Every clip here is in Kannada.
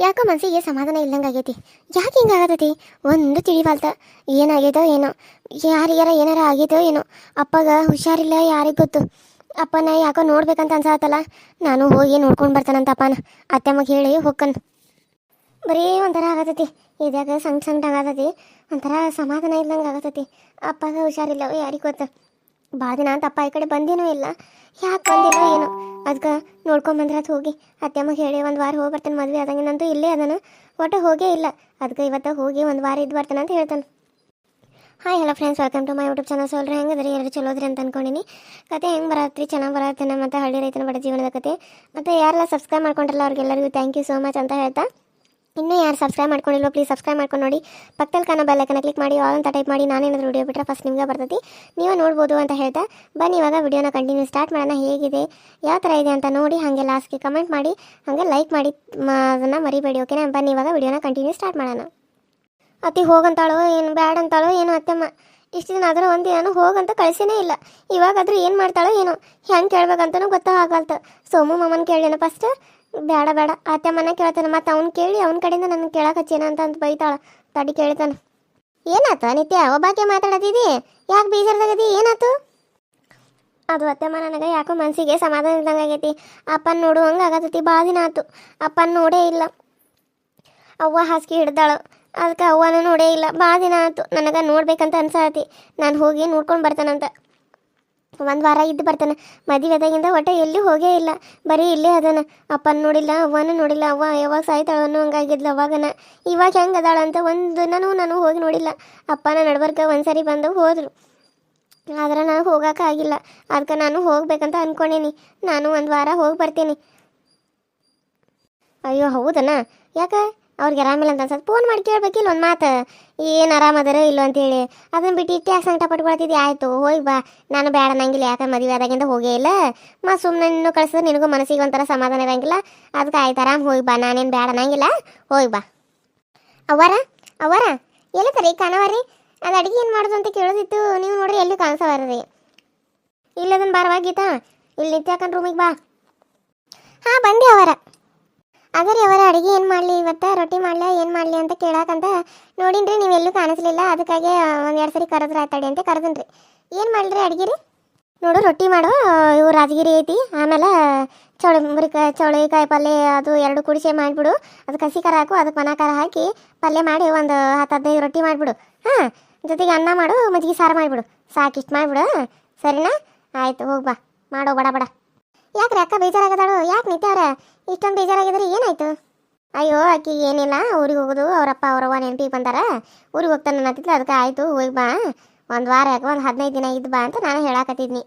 ಯಾಕೋ ಮನಸ್ಸಿಗೆ ಸಮಾಧಾನ ಇಲ್ಲಂಗಾಗೈತಿ? ಯಾಕೆ ಹಿಂಗೆ ಆಗತೈತಿ ಒಂದು ತಿಳಿವಾಲ್ತ. ಏನಾಗ್ಯದೋ ಏನೋ. ಯಾರಿಗಾರ ಏನಾರ ಆಗ್ಯದೋ ಏನೋ. ಅಪ್ಪಗ ಹುಷಾರಿಲ್ಲ ಯಾರಿಗೆ ಗೊತ್ತು. ಅಪ್ಪನ ಯಾಕೋ ನೋಡ್ಬೇಕಂತ ಅನ್ಸಾತಲ್ಲ. ನಾನು ಹೋಗಿ ನೋಡ್ಕೊಂಡು ಬರ್ತಾನಂತ ಅಪ್ಪನ. ಅತ್ತೆಮ್ಮಗೆ ಹೇಳಿ ಹೋಗ್ಕನ್. ಬರೀ ಒಂಥರ ಆಗತೈತಿ. ಇದ್ಯಾಗ ಸಣ್ಣ ಸಣ್ಣ ಆಗತೈತಿ. ಒಂಥರ ಸಮಾಧಾನ ಇಲ್ಲಂಗೆ ಆಗತೈತಿ. ಅಪ್ಪಗ ಹುಷಾರಿಲ್ಲ ಯಾರಿಗೆ ಗೊತ್ತು. ಭಾಳ ದಿನ ಅಂತ ಅಪ್ಪ ಈ ಕಡೆ ಬಂದೇನೂ ಇಲ್ಲ. ಯಾಕೆ ಬಂದಿಲ್ಲ ಏನೋ. ಅದಕ್ಕೆ ಅದು ಹೋಗಿ. ಅತ್ತೆಮ್ಮಗೆ ಹೇಳಿ ಒಂದು ವಾರ ಹೋಗಿ ಬರ್ತಾನೆ ಮದುವೆ ನಂದು ಇಲ್ಲೇ ಅದನ್ನು ಒಟ್ಟು ಹೋಗೇ ಇಲ್ಲ. ಅದಕ್ಕೆ ಇವತ್ತು ಹೋಗಿ ಒಂದು ವಾರ ಇದು ಬರ್ತಾನೆ ಅಂತ ಹೇಳ್ತಾನೆ. Hi hello friends welcome to my YouTube channel ಸೋಲ್ರಿ ಹೆಂಗದ್ರಿ? ಎಲ್ಲರೂ ಚಲೋದ್ರಿ ಅಂತ ಅನ್ಕೊಂಡಿನಿ. ಕತೆ ಹೆಂಗೆ ಬರತ್ರಿ? ಚೆನ್ನಾಗಿ ಬರತ್ತೆ ಮತ್ತು ಹಳ್ಳಿ ರೈತನ ಬಡ ಜೀವನದ ಕತೆ. ಮತ್ತು ಯಾರೆಲ್ಲ ಸಬ್ಸ್ಕ್ರೈಬ್ ಮಾಡ್ಕೊಂಡ್ರಲ್ಲ, ಅವ್ರಿಗೆಲ್ಲರಿಗೂ ಥ್ಯಾಂಕ್ ಯು ಸೋ ಮಚ್ ಅಂತ ಹೇಳ್ತಾ. ಇನ್ನೂ ಯಾರು ಸಬ್ಸ್ಕ್ರೈಬ್ ಮಾಡ್ಕೊಂಡಿಲ್ವೋ ಪ್ಲೀಸ್ ಸಬ್ಸ್ಕ್ರೈಬ್ ಮಾಡ್ಕೊಂಡು ನೋಡಿ. ಪಕ್ಕದಲ್ಲಿ ಕಾಣೋ ಬೆಲ್ಲೈಕನ್ನ ಕ್ಲಿಕ್ ಮಾಡಿ ಅಂತ ಟೈಪ್ ಮಾಡಿ ನಾನೇನಾದ್ರು ವಿಡಿಯೋ ಬಿಟ್ಟರೆ ಫಸ್ಟ್ ನಿಮಗೆ ಬರ್ತೈತಿ. ನೀವು ನೋಡ್ಬೋದು ಅಂತ ಹೇಳ್ತಾ ಬನ್ನಿ ಇವಾಗ ವಿಡಿಯೋನ ಕಂಟಿನ್ಯೂ ಸ್ಟಾರ್ಟ್ ಮಾಡೋಣ. ಹೇಗಿದೆ, ಯಾವ ಥರ ಇದೆ ಅಂತ ನೋಡಿ ಹಾಗೆ ಲಾಸ್ಟ್ಗೆ ಕಮೆಂಟ್ ಮಾಡಿ, ಹಾಗೆ ಲೈಕ್ ಮಾಡಿ ಅದನ್ನು ಮರಿಬೇಡಿ ಓಕೆನಾ ಬನ್ನಿ ಇವಾಗ ವಿಡಿಯೋನ ಕಂಟಿನ್ಯೂ ಸ್ಟಾರ್ಟ್ ಮಾಡೋಣ. ಅತಿ ಹೋಗಂತಾಳೋ, ಏನು ಬ್ಯಾಡ್ ಅಂತಾಳೋ ಏನು ಅತ್ತೆಮ್ಮ ಇಷ್ಟು ದಿನ ಆದ್ರೆ ಒಂದು ದಿನ ಹೋಗಂತ ಕಳಿಸೇನೇ ಇಲ್ಲ. ಇವಾಗಾದ್ರೂ ಏನು ಮಾಡ್ತಾಳೋ ಏನೋ. ಹೆಂಗೆ ಕೇಳ್ಬೇಕಂತನೂ ಗೊತ್ತಾಗಲ್ತ ಸೋಮು ಮಾಮನ ಕೇಳೇನು ಫಸ್ಟ್ ಬೇಡ ಬೇಡ. ಅತ್ತೆಮ್ಮನ ಕೇಳ್ತಾನೆ. ಮತ್ತು ಅವ್ನು ಕೇಳಿ ಅವ್ನ ಕಡೆಯಿಂದ ನನಗೆ ಕೇಳಕ್ಕೆ ಹಚ್ಚೇನ ಅಂತ ಅಂತ ಬೈತಾಳ. ತಡಿ ಕೇಳ್ತಾನೆ. ಏನಾತ ನಿತ್ಯ ಒಬ್ಬಾಕೆ ಮಾತಾಡತಿದಿ ಯಾಕೆ ಬೇಜಾರ್ದಾಗದಿ? ಏನಾತು? ಅದು ಅತ್ತಮ್ಮ ನನಗೆ ಯಾಕೋ ಮನಸ್ಸಿಗೆ ಸಮಾಧಾನ ಇದ್ದಂಗೆ ಆಗೈತಿ. ಅಪ್ಪನ ನೋಡುವಂಗೆ ಆಗತೈತಿ. ಭಾಳ ದಿನ ಆತು. ಅಪ್ಪನ ನೋಡೇ ಇಲ್ಲ. ಅವ್ವ ಹಾಸಿಗೆ ಹಿಡ್ದಾಳು. ಅದಕ್ಕೆ ಅವ್ವನೂ ನೋಡೇ ಇಲ್ಲ. ಭಾಳ ದಿನ ಆಯ್ತು. ನನಗೆ ನೋಡ್ಬೇಕಂತ ಅನ್ಸಾತಿ ನಾನು ಹೋಗಿ ನೋಡ್ಕೊಂಡು ಬರ್ತಾನಂತ. ಒಂದು ವಾರ ಇದ್ದು ಬರ್ತಾನೆ. ಮದುವೆದಾಗಿಂದ ಒಟ್ಟೆ ಎಲ್ಲಿ ಹೋಗೇ ಇಲ್ಲ. ಬರೀ ಇಲ್ಲೇ ಅದನ. ಅಪ್ಪನ ನೋಡಿಲ್ಲ, ಅವ್ವನೂ ನೋಡಿಲ್ಲ. ಅವ್ವ ಯಾವಾಗ ಅನ್ನೋ ಹಂಗಾಗಿದ್ಲು ಅವಾಗನ. ಇವಾಗ ಹೆಂಗೆ ಅದಾಳ ಅಂತ ಒಂದು ದಿನನೂ ನಾನು ಹೋಗಿ ನೋಡಿಲ್ಲ. ಅಪ್ಪನ ನಡ್ಬರ್ಕ ಒಂದ್ಸರಿ ಬಂದು ಹೋದರು. ಆದ್ರೆ ನಾನು ಹೋಗೋಕ್ಕಾಗಿಲ್ಲ ಅದಕ್ಕೆ ನಾನು ಹೋಗ್ಬೇಕಂತ ಅನ್ಕೊಂಡೀನಿ. ನಾನು ಒಂದು ವಾರ ಹೋಗಿ ಬರ್ತೀನಿ. ಅಯ್ಯೋ, ಹೌದನ? ಯಾಕೆ? ಅವ್ರಿಗೆ ಆರಾಮಿಲ್ಲ ಅಂತ ಅನ್ಸತ್ತೆ ಫೋನ್ ಮಾಡಿ ಕೇಳ್ಬೇಕಿಲ್ಲ ಒಂದು ಮಾತು ಏನು ಆರಾಮದಾರೋ ಇಲ್ಲೋ ಅಂತೇಳಿ. ಅದನ್ನ ಬಿಟ್ಟು ಇಟ್ಟು ಯಾಕೆ ಸಂಕಟ ಪಟ್ಕೊಳ್ತಿದ್ದೆ ಆಯಿತು, ಹೋಗಿ ಬಾ. ನಾನು ಬೇಡ, ನಂಗಿಲ್ಲ ಯಾಕೆ ಮದುವೆ ಆದಾಗಿಂದ ಹೋಗೇ ಇಲ್ಲ. ಮಾ ಸುಮ್ಮನೆ ನಿನ್ನೂ ಕಳಿಸಿದ್ರೆ ನಿನಗೂ ಮನಸ್ಸಿಗೆ ಒಂಥರ ಸಮಾಧಾನ ಇರಂಗಿಲ್ಲ. ಅದಕ್ಕೆ ಆಯ್ತು, ಆರಾಮ್ ಹೋಗಿ ಬಾ. ನಾನೇನು ಬೇಡ, ನಂಗಿಲ್ಲ. ಹೋಗಿ ಬಾ. ಅವರ ಅವರ ಎಲ್ಲಿದ್ದಾರೆ ಕಾಣವರಿ ಅದು ಅಡುಗೆ ಏನು ಮಾಡೋದು ಅಂತ ಕೇಳೋದಿತ್ತು. ನೀವು ನೋಡ್ರಿ, ಎಲ್ಲಿ ಕಾಣಿಸವರ್ರಿ ಇಲ್ಲದನ್ ಬಾರವಾ ಇಲ್ಲಿ ನಿಂತ್ಯಾಕನ್ ರೂಮಿಗೆ ಬಾ. ಹಾಂ, ಬಂದೆ ಅವರ ಅದರಿ ಅವರ ಅಡುಗೆ ಏನು ಮಾಡಲಿ? ಇವತ್ತು ರೊಟ್ಟಿ ಮಾಡ್ಲಾ, ಏನು ಮಾಡಲಿ ಅಂತ ಕೇಳಾಕಂತ ನೋಡಿನ್ರಿ, ನೀವು ಎಲ್ಲೂ ಕಾಣಿಸ್ಲಿಲ್ಲ. ಅದಕ್ಕಾಗಿ ಒಂದು ಎರಡು ಸರಿ ಕರೆದ್ರೆ ಆತಾಡಿ ಅಂತ ಕರೆದನ್ರಿ. ಏನು ಮಾಡ್ರಿ ಅಡುಗೆ ರೀ? ನೋಡು, ರೊಟ್ಟಿ ಮಾಡು. ಇವು ರಾಜಗಿರಿ ಐತಿ. ಆಮೇಲೆ, ಚೌಳಿ ಮುರಿಕಾಯಿ ಚೌಳಿಕಾಯಿ ಪಲ್ಯ, ಅದು ಎರಡು ಕುಡಿಸೆ ಮಾಡಿಬಿಡು. ಅದಕ್ಕೆ ಹಸಿ ಖಾರ ಹಾಕು ಅದಕ್ಕೆ ಮನ ಖಾರ ಹಾಕಿ ಪಲ್ಯ ಮಾಡಿ ಒಂದು ಹತ್ತು ಹದಿನೈದು ರೊಟ್ಟಿ ಮಾಡಿಬಿಡು. ಹಾಂ, ಜೊತೆಗೆ ಅನ್ನ ಮಾಡು, ಮಜ್ಜಿಗೆ ಸಾರು ಮಾಡಿಬಿಡು. ಸಾಕಿಷ್ಟು ಮಾಡಿಬಿಡು ಸರಿನಾ? ಆಯ್ತು ಹೋಗ್ಬಾ ಮಾಡೋ, ಬಡ ಬಡ. ಯಾಕ್ರಿ ಅಕ್ಕ ಬೇಜಾರಾಗದಾಳು? ಯಾಕೆ ನಿತ್ಯಾರ ಇಷ್ಟೊಂದು ಬೇಜಾರಾಗಿದ್ರೆ ಏನಾಯ್ತು? ಅಯ್ಯೋ ಅಕ್ಕಿ ಏನಿಲ್ಲ, ಊರಿಗೆ ಹೋಗೋದು, ಅವರಪ್ಪ ಅವರವ್ವ ನೆನಪಿಗೆ ಬಂದಾರ. ಊರಿಗೆ ಹೋಗ್ತಾನೆ ಅನ್ನತ್ತಿದ್ಲು ಅದಕ್ಕೆ ಆಯಿತು, ಹೋಗಿ ಬಾ. ಒಂದು ವಾರ ಯಾಕೆ ಒಂದು ಹದಿನೈದು ದಿನ ಇದ್ದು ಬಾ ಅಂತ ನಾನು ಹೇಳಾಕತ್ತಿದ್ನಿ.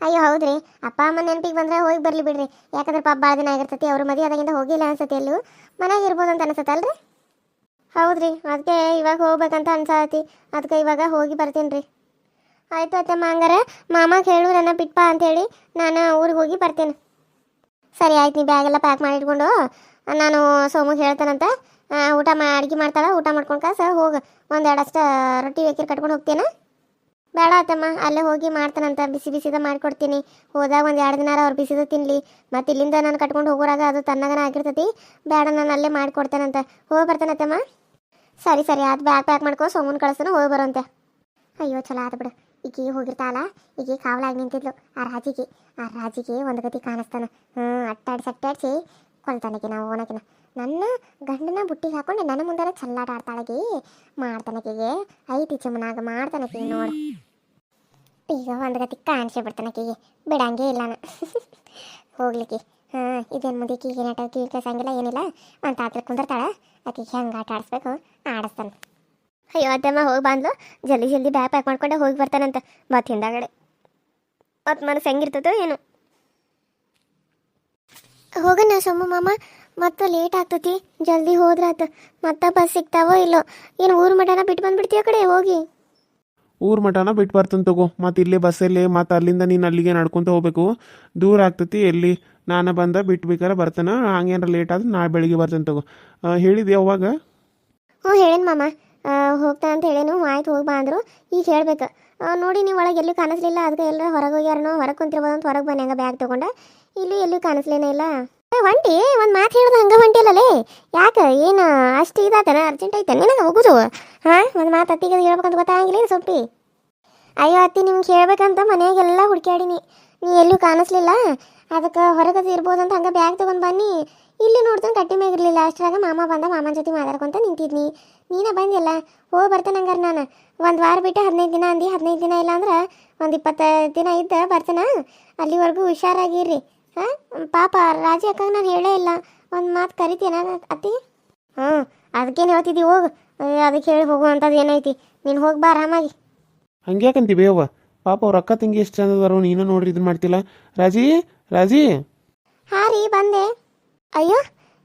ಅಯ್ಯೋ, ಹೌದ್ರಿ, ಅಪ್ಪ, ಅಮ್ಮ ನೆನಪಿಗೆ ಬಂದ್ರೆ ಹೋಗಿ ಬರಲಿ ಬಿಡ್ರಿ. ಯಾಕಂದ್ರೆ ಪಾಪ ಭಾಳ ದಿನ ಆಗಿರ್ತೈತಿ, ಅವ್ರ ಮದುವೆ ಆದಾಗಿಂದ ಹೋಗಿಲ್ಲ ಅನ್ಸತ್ತೆ ಎಲ್ಲೂ. ಮನೆಯಾಗ ಇರ್ಬೋದು ಅಂತ ಅನ್ಸತ್ತಲ್ರಿ ಹೌದ್ರಿ, ಅದಕ್ಕೆ ಇವಾಗ ಹೋಗ್ಬೇಕಂತ ಅನ್ಸತಿ ಅದಕ್ಕೆ ಇವಾಗ ಹೋಗಿ ಬರ್ತೀನಿ ರೀ ಆಯ್ತು ಅತ್ತಮ್ಮ ಹಂಗಾರೆ ಮಾಮಾಗೆ ಹೇಳು ನನ್ನ ಬಿಟ್ಪಾ ಅಂತೇಳಿ ನಾನು ಊರಿಗೆ ಹೋಗಿ ಬರ್ತೇನೆ. ಸರಿ ಆಯ್ತು, ನೀ ಬ್ಯಾಗೆಲ್ಲ ಪ್ಯಾಕ್ ಮಾಡಿ ಇಟ್ಕೊಂಡು, ನಾನು ಸೋಮಗೆ ಹೇಳ್ತಾನಂತ. ಊಟ ಮಾ, ಅಡುಗೆ ಮಾಡ್ತಾಳೆ, ಊಟ ಮಾಡ್ಕೊಂಡು ಕಾಸ ಹೋಗು. ಒಂದು ಎರಡಷ್ಟು ರೊಟ್ಟಿ ಬೇಕಿರ್ ಕಟ್ಕೊಂಡು ಹೋಗ್ತೇನೆ. ಬೇಡ ಅತ್ತಮ್ಮ, ಅಲ್ಲೇ ಹೋಗಿ ಮಾಡ್ತಾನಂತ, ಬಿಸಿ ಬಿಸಿದ ಮಾಡಿಕೊಡ್ತೀನಿ. ಹೋದಾಗ ಒಂದು ಎರಡು ದಿನ ಅವ್ರು ಬಿಸಿದ ತಿನ್ನಲಿ ಮತ್ತು ಇಲ್ಲಿಂದ ನಾನು ಕಟ್ಕೊಂಡು ಹೋಗೋರಾಗ ಅದು ತನ್ನಗನ ಆಗಿರ್ತೈತಿ. ಬೇಡ, ನಾನು ಅಲ್ಲೇ ಮಾಡಿಕೊಡ್ತೇನಂತ. ಹೋಗಿ ಬರ್ತಾನತ್ತಮ್ಮ ಸರಿ ಸರಿ ಅದು ಬ್ಯಾಗ್ ಪ್ಯಾಕ್ ಮಾಡ್ಕೊ, ಸೋಮನ್ ಕಳಿಸ್ತಾನೆ, ಹೋಗಿ ಬರೋಂತೆ. ಅಯ್ಯೋ ಚಲೋ ಆತು ಬಿಡು. ಈಕಿ ಹೋಗಿರ್ತಾಳ, ಈಕಿ ಕಾವಲಾಗಿ ನಿಂತಿದ್ಲು. ಆ ರಾಜಿಗೆ ಆ ರಾಜಿಗೆ ಒಂದು ಗತಿ ಕಾಣಿಸ್ತಾನ. ಹ್ಞೂ ಅಟ್ಟಾಡಿಸಿ ಅಟ್ಟಾಡಿಸಿ ಕೊಲ್ತಾನಕಿ ನಾವು ಓನಕಿನ. ನನ್ನ ಗಂಡನ ಬುಟ್ಟಿಗೆ ಹಾಕೊಂಡು ನನ್ನ ಮುಂದೆ ಚಲ್ಲಾಟ ಆಡ್ತಾಳಗಿ ಮಾಡ್ತಾನಕಿಗೆ. ಐತಿ ಚಮನಾಗ ಮಾಡ್ತಾನಕಿ ನೋಡು. ಈಗ ಒಂದು ಗತಿ ಕಾಣಿಸಿ ಬಿಡ್ತಾನಕಿಗೆ ಬಿಡಂಗೆ ಇಲ್ಲ ಹೋಗ್ಲಿಕ್ಕೆ ಹಾಂ, ಇದೇನು ಮುಂದೆ ಈಗ ಏನಾಟ ಕಿವಿ ಕಸಂಗಿಲ್ಲ ಏನಿಲ್ಲ. ಅಂತ ತಾತ್ರ ಕುಂದಿರ್ತಾಳೆ, ಆಕಿಗೆ ಹೆಂಗೆ ಆಟ ಆಡಿಸ್ಬೇಕು, ಆಡಿಸ್ತಾನೆ. ಅಯ್ಯೋ ಅದಮ್ಮ ಹೋಗಿ ಬಂದ್ಲು. ಜಲ್ದಿ ಜಲ್ದಿ ಬ್ಯಾಗ್ ಪ್ಯಾಕ್ ಮಾಡ್ಕೊಂಡೆ ಹೋಗಿ ಬರ್ತಾನಂತ. ಮತ್ತೆ ಹಿಂದಾಗಡೆ. ಮತ್ತು ಮನಸ್ಸು ಹೆಂಗಿರ್ತದೋ ಏನು. ಹೋಗೋಣ ಸೊಮ್ಮ ಮಾಮ ಮತ್ತು ಲೇಟ್ ಆಗ್ತತಿ. ಜಲ್ದಿ ಹೋದ್ರಾತು. ಮತ್ತೆ ಬಸ್ ಸಿಗ್ತಾವೋ ಇಲ್ಲೋ. ಏನು ಊರು ಮಠನ ಬಿಟ್ಟು ಬಂದ್ಬಿಡ್ತೀಯ ಕಡೆ ಹೋಗಿ. ಊರ್ ಮಠನ ಬಿಟ್ಟು ಬರ್ತಾನೆ ತಗೋ. ಮತ್ತು ಇಲ್ಲೇ ಬಸ್ಸಲ್ಲಿ ಮತ್ತು ಅಲ್ಲಿಂದ ನೀನು ಅಲ್ಲಿಗೆ ನಡ್ಕೊಂತ ಹೋಗ್ಬೇಕು. ದೂರ ಆಗ್ತತಿ ಎಲ್ಲಿ. ನಾನು ಬಂದ ಬಿಟ್ಟು ಬೇಕಾರೆ ಬರ್ತಾನೆ. ಹಂಗೇನಾರ ಲೇಟ್ ಆದ್ರೆ ನಾಳೆ ಬೆಳಿಗ್ಗೆ ಬರ್ತಾನೆ ತಗೋ. ಆ, ಹೇಳಿದ್ಯಾ ಅವಾಗ? ಹ್ಞೂ ಹೇಳಿನ ಮಾಮ. ಹೋಗ್ತಾ ಅಂತ ಹೇಳೇನು, ಆಯ್ತು ಹೋಗಿ ಬಾ ಅಂದರು. ಈಗ ಹೇಳ್ಬೇಕು. ನೋಡಿ ನೀವು ಒಳಗೆ ಎಲ್ಲೂ ಕಾಣಿಸ್ಲಿಲ್ಲ ಅದಕ್ಕೆ ಎಲ್ಲರೂ ಹೊರಗೆ ಹೋಗ್ಯಾರನೋ, ಹೊರಗೆ ಕುಂತಿರ್ಬೋದು ಅಂತ ಹೊರಗೆ ಬನ್ನಿ, ಹಂಗೆ ಬ್ಯಾಗ್ ತೊಗೊಂಡೆ. ಇಲ್ಲಿ ಎಲ್ಲೂ ಕಾಣಿಸ್ಲೇನೇ ಇಲ್ಲ? ಒಂಟಿ, ಒಂದು ಮಾತು ಹೇಳ್ದೆ ಹಂಗೆ ಹೊಂಟಿಲ್ಲಲೇ ಯಾಕೆ, ಏನು, ಅಷ್ಟು ಇದಾತನ, ಅರ್ಜೆಂಟ್ ಐತೆ, ನಿನಗೆ ಹೋಗುದು? ಹಾಂ, ಒಂದು ಮಾತು ಅತ್ತಿಗೆ ಹೇಳ್ಬೇಕಂತ ಗೊತ್ತಾಗಿಲ್ಲ ಸೊಪ್ಪಿ ಅಯ್ಯೋ, ಅತ್ತಿ, ನಿಮ್ಗೆ ಹೇಳ್ಬೇಕಂತ ಮನೆಯಾಗೆಲ್ಲ ಹುಡುಕ್ಯಾಡಿನಿ. ನೀ ಎಲ್ಲೂ ಕಾಣಿಸ್ಲಿಲ್ಲ? ಅದಕ್ಕೆ ಹೊರಗದು ಅಂತ ಹಂಗೆ ಬ್ಯಾಗ್ ತೊಗೊಂಡು ಬನ್ನಿ. ಇಲ್ಲಿ ನೋಡ್ತಾನೆ ಕಟ್ಟಿ ಮ್ಯಾಗಿರ್ಲಿಲ್ಲ ಅಷ್ಟ್ರಾಗ ಮಾಮ ಬಂದ, ಮಾಮನ ಜೊತೆ ಮಾತಾಡ್ಕೊಂತ ನಿಂತಿದ್ನಿ. ನೀನ ಬಂದಿಲ್ಲ ಹೋಗಿ ಬರ್ತೇನೆ ಹಂಗಾರೆ ನಾನು. ಒಂದು ವಾರ ಬಿಟ್ಟು ಹದಿನೈದು ದಿನ ಅಂದು ಹದಿನೈದು ದಿನ ಇಲ್ಲ ಅಂದ್ರೆ ಒಂದು ಇಪ್ಪತ್ತು ದಿನ ಇದ್ದ ಬರ್ತೇನೆ. ಅಲ್ಲಿವರೆಗೂ ಹುಷಾರಾಗಿರ್ರಿ. ಹಾಂ? ಪಾಪ ರಾಜಿ ಅಕ್ಕಂಗೆ ನಾನು ಹೇಳೇ ಇಲ್ಲ. ಒಂದು ಮಾತು ಕರಿತೀನ ಅತ್ತಿ? ಹ್ಞೂ ಅದಕ್ಕೇನು ಹೇಳ್ತಿದ್ದಿ ಹೋಗು. ಅದಕ್ಕೆ ಹೇಳಿ ಹೋಗುವಂಥದ್ದು ಏನೈತಿ. ನೀನು ಹೋಗಿ ಬಾ ಆರಾಮಾಗಿ. ಹಂಗ್ಯಾಕಂತಿ ಬೇವ? ಪಾಪ ಅವ್ರ ಅಕ್ಕ ತಂಗಿ ಎಷ್ಟು ಚಂದ ಅದಾರೋ ನೀನು ನೋಡ್ರಿ ಇದನ್ನ ಮಾಡ್ತಿಲ್ಲ. ರಾಜಿ ರಾಜಿ. ಹಾಂ ರೀ ಬಂದೆ. ಅಯ್ಯೋ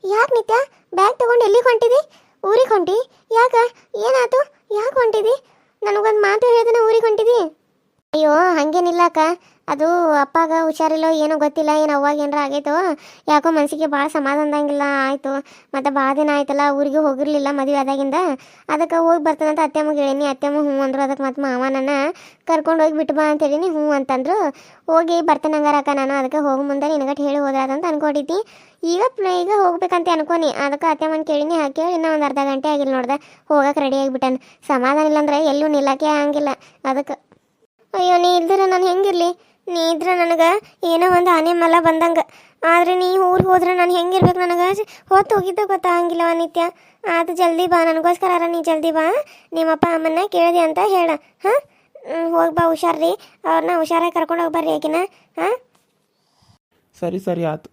ಯಾಕೆ ನಿತ್ಯ? ಬ್ಯಾಗ್ ತಗೊಂಡು ಎಲ್ಲಿಗೆ ಹೊಂಟಿದಿ? ಊರಿಗೆ ಹೊಂಟಿ? ಯಾಕ? ಏನಾಯ್ತು ಯಾಕೆ ಹೊಂಟಿದಿ? ನನಗೊಂದು ಮಾತು ಹೇಳಿದನ ಊರಿಗೆ ಹೊಂಟಿದಿ? ಅಯ್ಯೋ ಹಂಗೇನಿಲ್ಲ ಅಕ್ಕ ಅದು ಅಪ್ಪಾಗ ಹುಷಾರಿಲ್ಲೋ ಏನೋ ಗೊತ್ತಿಲ್ಲ, ಏನು ಅವಾಗ ಏನಾರ ಆಗೈತೋ. ಯಾಕೋ ಮನಸ್ಸಿಗೆ ಭಾಳ ಸಮಾಧಾನದಂಗಿಲ್ಲ ಆಯಿತು. ಮತ್ತು ಭಾಳ ದಿನ ಆಯ್ತಲ್ಲ, ಊರಿಗೆ ಹೋಗಿರಲಿಲ್ಲ ಮದುವೆ ಆದಾಗಿಂದ. ಅದಕ್ಕೆ ಹೋಗಿ ಬರ್ತಾನಂತ ಅತ್ತೆಮ್ಮಗೆ ಹೇಳೀನಿ. ಅತ್ತೆಮ್ಮ ಹ್ಞೂ ಅಂದರು ಅದಕ್ಕೆ ಮತ್ತು ಮಾವ ನನ್ನ ಕರ್ಕೊಂಡು ಹೋಗಿ ಬಿಟ್ಟು ಬಾ ಅಂತ ಹೇಳೀನಿ, ಹ್ಞೂ ಅಂತಂದ್ರು. ಹೋಗಿ ಬರ್ತಾನೆ ಹಂಗಾರಕ್ಕ ನಾನು, ಅದಕ್ಕೆ ಹೋಗೋ ಮುಂದೆ ನಿನಗಟ್ಟು ಹೇಳಿ ಹೋದಾದಂತ ಅನ್ಕೊಂಡಿದ್ದಿ. ಈಗ ಈಗ ಹೋಗ್ಬೇಕಂತ ಅನ್ಕೊನಿ. ಅದಕ್ಕೆ ಅತ್ತೆಮ್ಮನ ಕೇಳಿನಿ ಹಾಕಿ ಇನ್ನೂ ಒಂದು ಅರ್ಧ ಗಂಟೆ ಆಗಿಲ್ಲ ನೋಡ್ದೆ. ಹೋಗಕ್ಕೆ ರೆಡಿ ಆಗಿಬಿಟ್ಟನು. ಸಮಾಧಾನ ಇಲ್ಲಂದ್ರೆ ಎಲ್ಲೂ ನಿಲ್ಲಕ್ಕೆ ಹಂಗಿಲ್ಲ ಅದಕ್ಕೆ ಅಯ್ಯೋ ನೀ ಇಲ್ದಿರ ನಾನು ಹೆಂಗಿರ್ಲಿ? ನೀ ಇದ್ರೆ ನನಗೆ ಏನೋ ಒಂದು ಆನೆ ಮಲ ಬಂದಂಗೆ. ಆದ್ರೆ ನೀ ಊರಿಗೆ ಹೋದ್ರೆ ನಾನು ಹೆಂಗಿರ್ಬೇಕು ನನಗೆ? ಹೊತ್ತು ಹೋಗಿದ್ದ ಗೊತ್ತಾಗಂಗಿಲ್ಲ ನಿತ್ಯ ಅದು ಜಲ್ದಿ ಬಾ ನನಗೋಸ್ಕರ ಅರ ನೀ ಜಲ್ದಿ ಬಾ. ನಿಮ್ಮಪ್ಪ ಅಮ್ಮನ್ನ ಕೇಳಿದೆ ಅಂತ ಹೇಳ. ಹಾಂ? ಹೋಗಿ ಬಾ ಹುಷಾರ್ರಿ. ಅವ್ರನ್ನ ಹುಷಾರಾಗಿ ಕರ್ಕೊಂಡು ಹೋಗಿ ಬರ್ರಿ ಆಕಿನ. ಹಾಂ? ಸರಿ ಸರಿ ಆಯ್ತು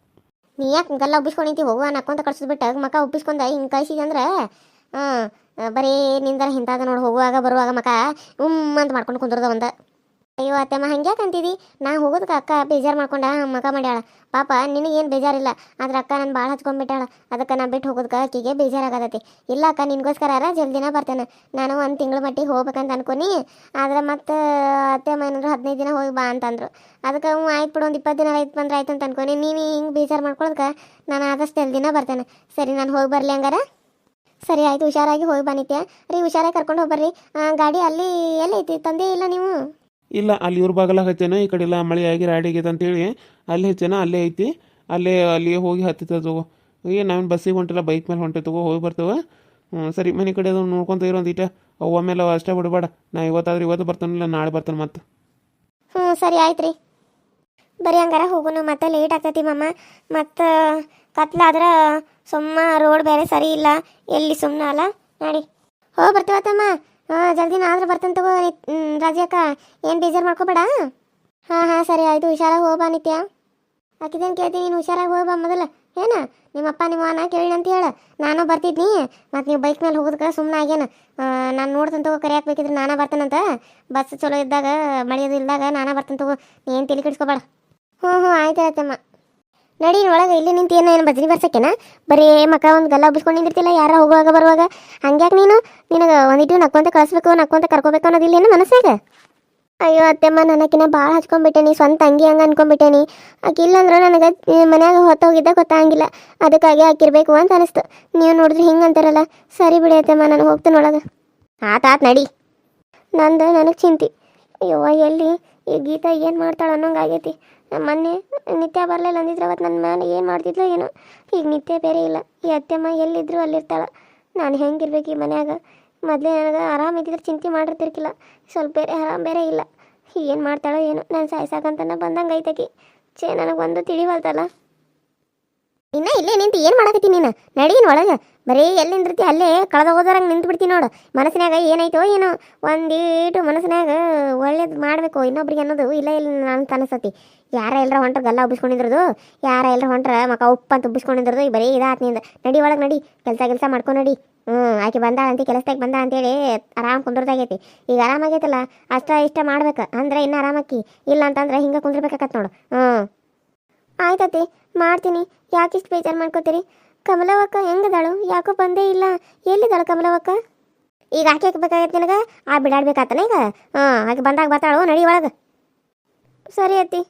ನೀ ಯಾಕೆ ಗಲ್ಲ ಹೋಗು ಹೋಗುವ ನಕ್ಕೊಂತ ಕಳ್ಸಿದ್ಬಿಟ್ಟು ಮಕ್ಕ ಒಬ್ಬಿಸ್ಕೊಂಡ ಹಿಂಗೆ ಕಳ್ಸಿದೆ ಅಂದ್ರೆ ಹಾಂ ಬರೀ ನಿಂದರ ಹಿಂತಾದ ನೋಡಿ ಹೋಗುವಾಗ ಬರುವಾಗ ಮಕ ಉಮ್ ಅಂತ ಮಾಡ್ಕೊಂಡು ಕುಂದ್ರದ ಒಂದ ಅಯ್ಯೋ ಅತ್ತೆಮ್ಮ ಹಂಗ್ಯಾಕೆ ಅಂತಿದಿ? ನಾ ಹೋಗೋದಕ್ಕೆ ಅಕ್ಕ ಬೇಜಾರು ಮಾಡ್ಕೊಂಡ ಮಗ ಮಾಡ್ಯಾಳ. ಪಾಪ, ನಿನಗೇನು ಬೇಜಾರಿಲ್ಲ. ಆದ್ರೆ ಅಕ್ಕ ನಾನು ಭಾಳ ಹಚ್ಕೊಂಡ್ಬಿಟ್ಟಾಳ ಅದಕ್ಕೆ ನಾ ಬಿಟ್ಟು ಹೋಗೋದಕ್ಕೆ ಆಕಿಗೆ ಬೇಜಾರಾಗತೈತಿ. ಇಲ್ಲ ಅಕ್ಕ, ನಿನ್ಗೋಸ್ಕರ ಜಲ್ದಿನ ಬರ್ತೇನೆ. ನಾನು ಒಂದು ತಿಂಗಳ ಮಟ್ಟಿಗೆ ಹೋಗ್ಬೇಕಂತ ಅನ್ಕೊನಿ. ಆದ್ರೆ ಮತ್ತೆ ಅತ್ತೆಮ್ಮ ಏನಾದ್ರು ಹದಿನೈದು ದಿನ ಹೋಗಿ ಬಾ ಅಂತಂದ್ರು. ಅದಕ್ಕೆ ಹ್ಞೂ, ಆಯ್ತು ಬಿಡು, ಒಂದು ಇಪ್ಪತ್ತು ದಿನ ಆಯ್ತು ಬಂದ್ರೆ ಆಯ್ತು ಅಂತ ಅನ್ಕೊನಿ. ನೀನು ಹಿಂಗೆ ಬೇಜಾರು ಮಾಡ್ಕೊಳಕ್ಕೆ ನಾನು ಆದಷ್ಟು ಜಲ್ದಿನ ಬರ್ತೇನೆ. ಸರಿ, ನಾನು ಹೋಗಿ ಬರಲಿ ಹಂಗಾರ? ಸರಿ, ಆಯ್ತು, ಹುಷಾರಾಗಿ ಹೋಗಿ ಬನ್ನಿತ್ಯ ರೀ, ಹುಷಾರಾಗಿ ಕರ್ಕೊಂಡು ಹೋಗ್ಬರ್ರಿ ಗಾಡಿ ಅಲ್ಲಿ ಎಲ್ಲೈತಿ? ತಂದೆ ಇಲ್ಲ ನೀವು? ಇಲ್ಲ, ಅಲ್ಲಿ ಇವ್ರ ಬಾಗಲ ಹತ್ತೇನ ಈ ಕಡೆ ಎಲ್ಲ ಮಳೆ ಆಗಿ ರಾಡಿ ಆಗಿದೆ ಅಂತೇಳಿ ಅಲ್ಲಿ ಹಚ್ಚೇನ, ಅಲ್ಲೇ ಐತಿ. ಅಲ್ಲೇ ಅಲ್ಲಿಗೆ ಹೋಗಿ ಹತ್ತಿತ್ತ ತಗೋ. ಏ, ನಾವೇನು ಬಸ್ಸಿಗೆ ಹೊಂಟಿಲ್ಲ ಬೈಕ್ ಮೇಲೆ ಹೊಂಟೆ ತಗೋ, ಹೋಗಿ ಬರ್ತೇವೆ. ಸರಿ, ಮನೆ ಕಡೆ ಅದನ್ನು ನೋಡ್ಕೊಂತ ಇರೋ ಒಂದಿಟ ಒಮ್ಮೆಲ್ಲ ಅಷ್ಟೇ ಬಿಡಬೇಡ. ನಾ ಇವತ್ತಾದ್ರೆ ಇವತ್ತು ಬರ್ತಾನಿಲ್ಲ ನಾಳೆ ಬರ್ತಾನೆ ಮತ್ತೆ. ಹ್ಞೂ ಸರಿ ಆಯ್ತು ರೀ ಬರೀ ಹಂಗಾರ ಹೋಗೋಣ ಮತ್ತೆ ಲೇಟ್ ಆಗ್ತೈತಿ ಮಮ್ಮ ಮತ್ತು ಕತ್ಲಾದ್ರೆ ಸುಮ್ಮ ರೋಡ್ ಬೇರೆ ಸರಿ ಇಲ್ಲ. ಎಲ್ಲಿ ಸುಮ್ಮನೆ ಅಲ್ಲ? ನೋಡಿ. ಹೋಗಿ ಬರ್ತೀವತ್ತಮ್ಮ ಹಾಂ ಜಲ್ದಿ ನಾ ಆದ್ರೆ ಬರ್ತೇನೆ ತಗೋ ರಾಜಿ ಅಕ್ಕ. ಏನು ಬೇಜಾರು ಮಾಡ್ಕೋಬೇಡ? ಹಾಂ ಹಾಂ, ಸರಿ, ಆಯಿತು. ಹುಷಾರಾಗಿ ಹೋಗ್ಬಾ ನಿತ್ಯ. ಅಕ್ಕಿದೇನು ಕೇಳ್ತೀನಿ ನೀನು ಹುಷಾರಾಗಿ ಹೋಗ್ಬಾ ಮೊದಲು. ಏನ? ನಿಮ್ಮಪ್ಪ, ನಿಮ್ಮ ಅಣ್ಣ ಕೇಳಿ ಅಂತ ಹೇಳ. ನಾನು ಬರ್ತಿದ್ನಿ. ಮತ್ತು ನೀವು ಬೈಕ್ ಮೇಲೆ ಹೋಗೋದಕ್ಕೆ ಸುಮ್ಮನೆ ಆಗ್ಯಾನ. ನಾನು ನೋಡ್ತಾನೆ ತಗೋ ಕರೆ ಹಾಕ್ಬೇಕಿದ್ರೆ ನಾನೇ ಬರ್ತಾನಂತ ಬಸ್ ಚಲೋ ಇದ್ದಾಗ ಮಳೆಯೋದು ಇಲ್ದಾಗ ನಾನೇ ಬರ್ತಾನೆ ತಗೋ. ನೀ ಏನು ತಲೆ ಕೆಡಿಸ್ಕೊಬೇಡ. ಹ್ಞೂ ಹ್ಞೂ ಆಯ್ತು, ಆಯ್ತಮ್ಮ. ನಡಿ ಒಳಗೆ ಇಲ್ಲಿ ನಿಂತು ಏನು ಏನು ಬಜ್ರಿ ಬರ್ಸಕ್ಕೇನ? ಬರೀ ಮಕ ಒಂದು ಗಲ್ಲ ಬಿಸ್ಕೊಂಡು ನಿಂದಿರ್ತಿಲ್ಲ, ಯಾರ ಹೋಗುವಾಗ ಬರುವಾಗ? ಹಂಗ್ಯಾಕೆ ನೀನು? ನಿನಗೆ ಒಂದಿಟ್ಟು ನಕ್ಕೊಂತ ಕಳಿಸ್ಬೇಕು, ನಕ್ಕೊಂತ ಕರ್ಕೋಬೇಕು ಅನ್ನೋದಿಲ್ಲೇನು ಮನಸ್ಸಾಗ ಅಯ್ಯೋ ಅತ್ತೆಮ್ಮ ನನಕಿನ ಭಾಳ ಹಚ್ಕೊಂಡ್ಬಿಟ್ಟೇನಿ ಸ್ವಂತ ಅಂಗಿ ಹಂಗೆ ಅನ್ಕೊಂಡ್ಬಿಟ್ಟೇನಿ ಆಕೆ ಇಲ್ಲಂದ್ರೆ ನನಗೆ ಮನ್ಯಾಗ ಹೊತ್ತೋಗಿದ್ದ ಗೊತ್ತಾಗಿಲ್ಲ. ಅದಕ್ಕಾಗಿ ಹಾಕಿರ್ಬೇಕು ಅಂತ ಅನಿಸ್ತು. ನೀವು ನೋಡಿದ್ರೆ ಹಿಂಗೆ ಅಂತಾರಲ್ಲ. ಸರಿ ಬಿಡಿ ಅತ್ತೆಮ್ಮ, ನಾನು ಹೋಗ್ತೀನಿ ಒಳಗೆ. ಆತ, ಆತ್, ನಡಿ. ನಂದು ನನಗೆ ಚಿಂತಿ. ಅಯ್ಯೋ ಎಲ್ಲಿ ಈ ಗೀತಾ ಏನು ಮಾಡ್ತಾಳೆ ಅನ್ನೋಂಗೆ ಆಗೈತಿ. ಮೊನ್ನೆ ನಿತ್ಯ ಬರಲಿಲ್ಲ ಅಂದಿದ್ರು ಅವತ್ತು ನನ್ನ ಮನೆ ಏನು ಮಾಡ್ತಿದ್ಲು ಏನೋ. ಈಗ ನಿತ್ಯ ಬೇರೆ ಇಲ್ಲ. ಈ ಅತ್ತೆಮ್ಮ ಎಲ್ಲಿದ್ರು ಅಲ್ಲಿರ್ತಾಳೆ. ನಾನು ಹೆಂಗಿರ್ಬೇಕು ಈ ಮನ್ಯಾಗ? ಮೊದಲೇ ನನಗೆ ಆರಾಮ ಇದ್ದಿದ್ರೆ ಚಿಂತೆ ಮಾಡಿರ್ತಿರ್ಕಿಲ್ಲ. ಸ್ವಲ್ಪ ಬೇರೆ ಆರಾಮ ಬೇರೆ ಇಲ್ಲ. ಏನು ಮಾಡ್ತಾಳೋ ಏನೋ. ನಾನು ಸಾಯ್ಸಾಕಂತನ ಬಂದಂಗೆ ಐತಕಿ. ಛೇ, ನನಗೆ ಒಂದು ತಿಳಿವಲ್ತಲ್ಲ ಇನ್ನ ಇಲ್ಲೇ ನಿಂತು ಏನು ಮಾಡಕತ್ತಿ ನೀನು? ನಡೀನ್ ಒಳಗೆ. ಬರೀ ಎಲ್ಲಿ ನಿಂದಿರ್ತಿ ಅಲ್ಲೇ ಕಳೆದ ಹೋದ್ರಂಗೆ ನಿಂತು ಬಿಡ್ತೀನಿ ನೋಡು. ಮನಸ್ಸಿನಾಗ ಏನಾಯ್ತೋ ಏನೋ. ಒಂದೀಟು ಮನಸ್ಸಿನಾಗ ಒಳ್ಳೇದು ಮಾಡಬೇಕು ಇನ್ನೊಬ್ರಿಗೆ ಅನ್ನೋದು ಇಲ್ಲ ಇಲ್ಲ ನಾನು ಅನಿಸತಿ. ಯಾರ ಎಲ್ಲರ ಹೊಂಟ್ರ ಗಲ್ಲ ಉಬ್ಬಿಸ್ಕೊಂಡಿದ್ರದು? ಯಾರ ಎಲ್ಲರ ಹೊಂಟ್ರ ಮಕ ಉಪ್ಪು ಅಂತ ಉಬ್ಬಿಸ್ಕೊಂಡಿದ್ರದು? ಈ ಬರೀ ಇದಾತ್ನಿಂದ. ನಡಿ ಒಳಗೆ ನಡಿ. ಕೆಲಸ ಕೆಲಸ ಮಾಡ್ಕೊಂಡು ನಡಿ. ಹ್ಞೂ ಆಕೆ ಬಂದ ಅಂತ ಕೆಲಸದಾಗ ಬಂದ ಅಂತೇಳಿ ಆರಾಮ್ ಕುಂದ್ರದಾಗೈತಿ. ಈಗ ಆರಾಮಾಗೈತಲ್ಲ ಅಷ್ಟ ಇಷ್ಟ ಮಾಡ್ಬೇಕು. ಅಂದ್ರೆ ಇನ್ನು ಆರಾಮಕ್ಕಿ ಇಲ್ಲ ಅಂತಂದ್ರೆ ಹಿಂಗೆ ಕುಂದ್ರಬೇಕಾಕತ್ ನೋಡು. ಹ್ಞೂ ಆಯ್ತತಿ ಮಾಡ್ತೀನಿ. ಯಾಕಿಷ್ಟು ಬೇಜಾರು ಮಾಡ್ಕೋತೀರಿ? ಕಮಲವಕ್ಕ ಹೆಂಗದಾಳು? ಯಾಕೋ ಬಂದೇ ಇಲ್ಲ. ಎಲ್ಲಿದ್ದಾಳು ಕಮಲವಕ್ಕ ಈಗ ಆಕೆ ಬೇಕಾಗೈತೆ ನಿನಗೆ? ಆ ಬಿಡಾಡ್ಬೇಕಾತನ ಈಗ? ಹಾಂ ಆಕೆ ಬಂದಾಗ ಬರ್ತಾಳು? ನಡಿ ಒಳಗೆ. ಸರಿ ಅತ್ತಿ.